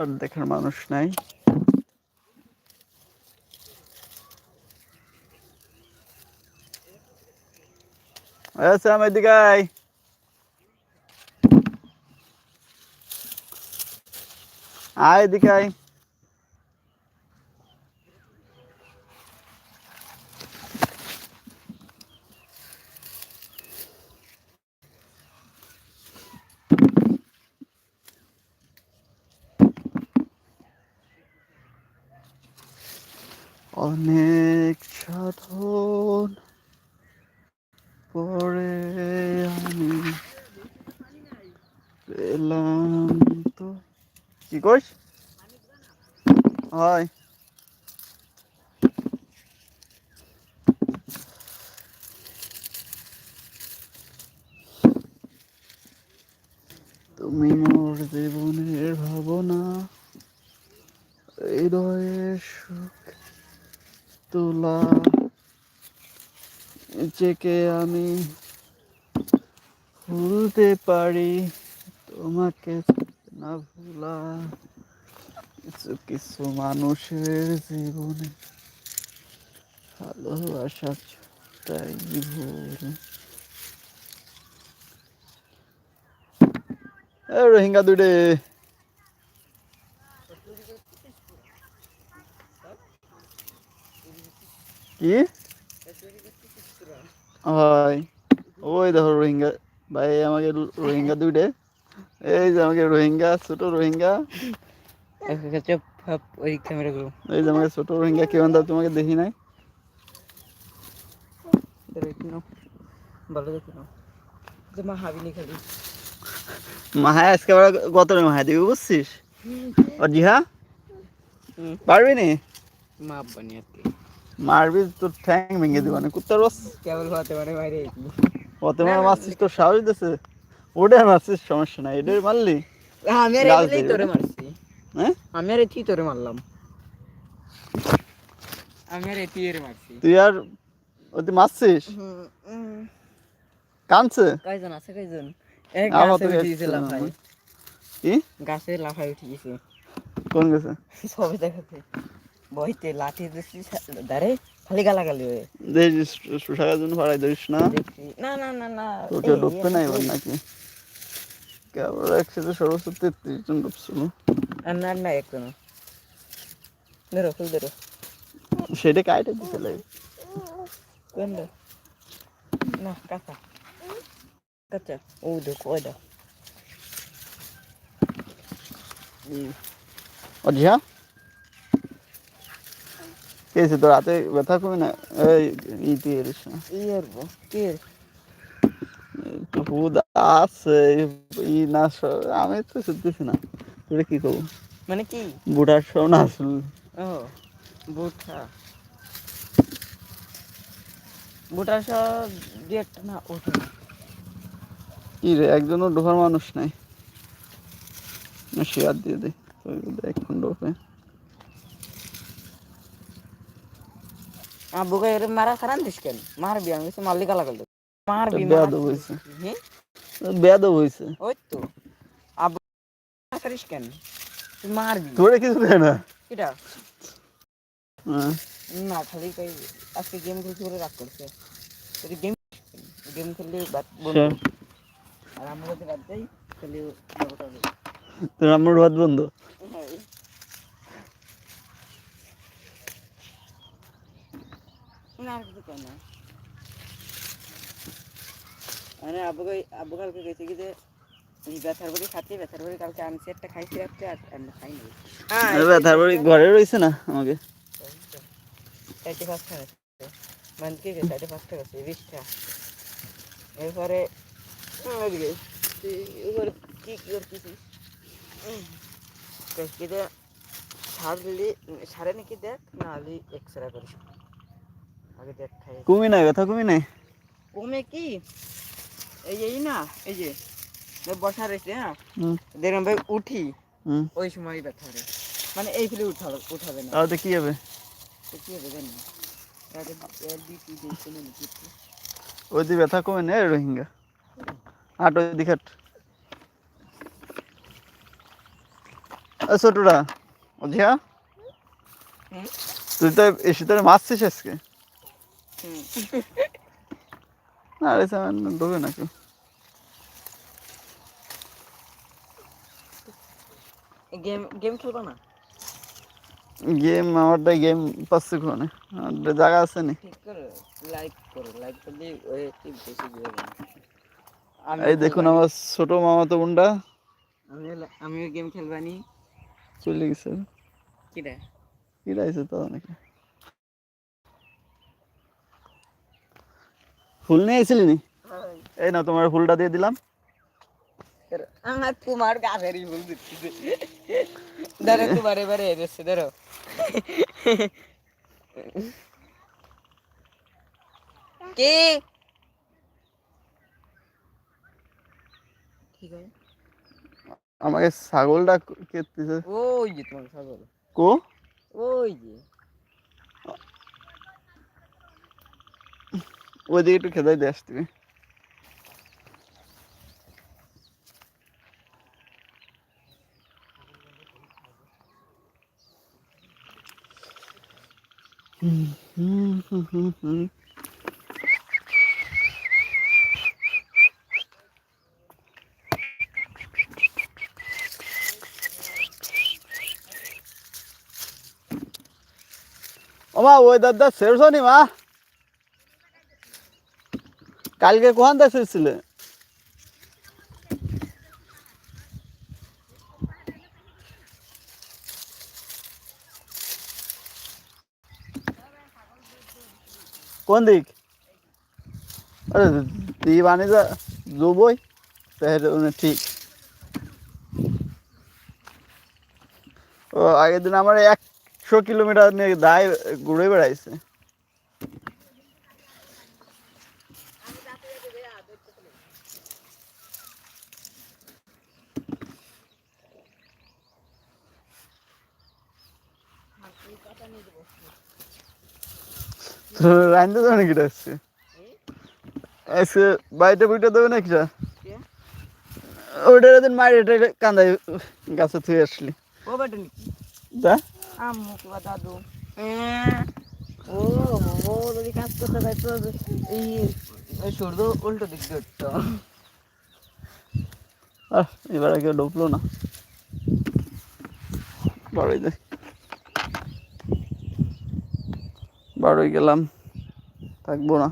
আর দেখার মানুষ নাই। আচ্ছা আমার আয় আয়। অনেক সাধন পরে আমি পেলাম তো। কি কইস? হয়। তুমি মোর জীবনের ভাবনা, হৃদয়ের সুখ তোলা নিজেকে আমি ভুলতে পারি, তোমাকে না ভোলা কিছু কিছু মানুষের জীবনে ভালোবাসা তাই ভুল রোহিঙ্গা দুডে কি? হয় ওই দেখো রোহিঙ্গা। ভাই আমাকে রোহিঙ্গা দুইটে। এই যে আমাকে রোহিঙ্গা ছোট রোহিঙ্গা। ওই ক্যামেরা গুলো। এই যে আমাকে ছোট রোহিঙ্গা কেউ দাও তোমাকে দেখি নাই? ভালো দেখি নাও হাবিনি খালি। মাহায় আজকে আবার কত মাহায় দিবি বুঝছিস? ও জিহা। পারবি নি? মা বানি আজকে মারবি তোর ঠ্যাং ভেঙে দিবানে কুত্তার বাস কেবল হতে পারে বাইরে। মার মারছিস তোর সাহস দিছে ওটা মারছিস সমস্যা নাই এটাই মারলি। আমি আর এগুলোই তোরে মারছি। হ্যাঁ? আমি আর তোরে মারলাম। আমি আর এর মারছি। তুই আর ওই তুই মারছিস কানছে কয়জন আছে কয়জন? আমার গাছে গেছে কি? গাছে লাফাই উঠে গেছে। কোন গেছে? সবে দেখাতে। বইতে লাঠি দিচ্ছি দাঁড়ে খালি গালাগালি হয়ে। দেখিস সুশাখার জন্য ভাড়াই ধরিস না? না না না না তোকে ডুবতে নাই এই, নাকি? কেবল একসাথে সর্বোচ্চ তেত্রিশ জন ডুবছিল আর না না একজন ধরো ফুল ধরো। সেটা কাইটে দিতে লাগে। কোন না কাঁচা। কাঁচা। ও দেখো ওই দাও। ও জিহা কে আছে তোর হাতে ব্যথা কমে না? এই ইতি এরিস না। ইয়ের কে? একটু আছে ই না আমি তো শুনতেছি না। কি করব? মানে কি? বুড়ার সব না আসল ও বুটা বুটা সব ডেট না ওঠে কি রে একজনও ডোকার মানুষ নাই। শেয়ার দিয়ে দে এক খন্ড আব্বুকে এর মারা খারান দিস কেন? মারবি আমি কিছু মাল্লি গালা করল মারবি বেয়াদব হ্যাঁ বেয়াদব হয়েছে ওই তো। আব্বু করিস কেন? তুই মারবি তোরে কিছু দেয় না। কিটা? হ্যাঁ। না খালি কই আজকে গেম খেলছি বলে রাগ করছে। তুই গেম গেম খেললে বাদ বন্ধ। আর আমরা যদি বাদ যাই তাহলে ব্যাপারটা তোর আমার ভাত বন্ধ হ্যাঁ। না আর কিছু কয় না। মানে আব্বু কালকে গেছে কি যে ব্যথার বড়ি খাচ্ছি ব্যথার বড়ি কালকে আনছি একটা খাইছি রাত্রে আর আমরা খাই নাই। আরে তারপরে ঘরে রয়েছে না আমাকে। চারটে পাঁচটা মানে কি চারটে পাঁচটা বিশটা। এরপরে কি কি সারলি সারে নাকি দেখ না হলে এক্সরে করিস। কমি নাই ব্যথা কমি নাই? কমে কি? এই যে না এই যে বসা রয়েছে হ্যাঁ? দেখলাম ভাই উঠি ওই সময় ব্যথা হবে মানে এই ফেলে উঠাবে উঠাবে না। তাহলে কি হবে? কি হবে জানি ওই ব্যথা কমে নেই রোহিঙ্গা? হাট ওই দিকে ছোটরা বুঝিয়া তুই তো এসে তোরে মারছিস আজকে? আরে সামান ঢোকে নাকি? গেম গেম খেলবা না? গেম আমারটা গেম পাচ্ছে কোনে আমারটা জায়গা আছে নি। করে লাইক করো লাইক করলে ওই একটু বেশি দিয়ে এই দেখুন আমার ছোট মামা তো বোনটা। আমি আমিও গেম খেলবানি। চলে গেছে। কিরা? কি রাইছে তো অনেকে ফুল নিয়ে এসেছিলি নি? এই না তোমার ফুলটা দিয়ে দিলাম। আমার তোমার গাছেরই ভুল দিচ্ছি। ধরো তোমার এবারে এসেছে ধরো। কে? আমাকে ছাগলটা কেটেছে ওই যে তোমার ছাগল। কো? ওই যে। ওইদিকে একটু খেদাই দিয়ে আসতে ওমা ওই দাদা সেরছো নি মা। কালকে কোহান দেখেছিলে কোন দিক? আরে বানি যা তাহলে ঠিক। ও, আগের দিন আমার একশো কিলোমিটার নিয়ে দায় ঘুরে বেড়াইছে। রাইন্দে যাবে নাকি আসছে? আজকে বাড়িতে বুইটা দেবে নাকি রা? কে? ওইটার দিন মায়ের এটা কান্দাই গাছে থুয়ে আসলি। ও বেটা নাকি? যা। আম্মু কিবা দাদু। ও ও যদি কাজ করতে চাই তো এই এই সূর্য উল্টো দিক দিয়ে আহ এবার কেউ ঢুকলো না। বাড়ি যাই বাড়ি গেলাম। থাকব না।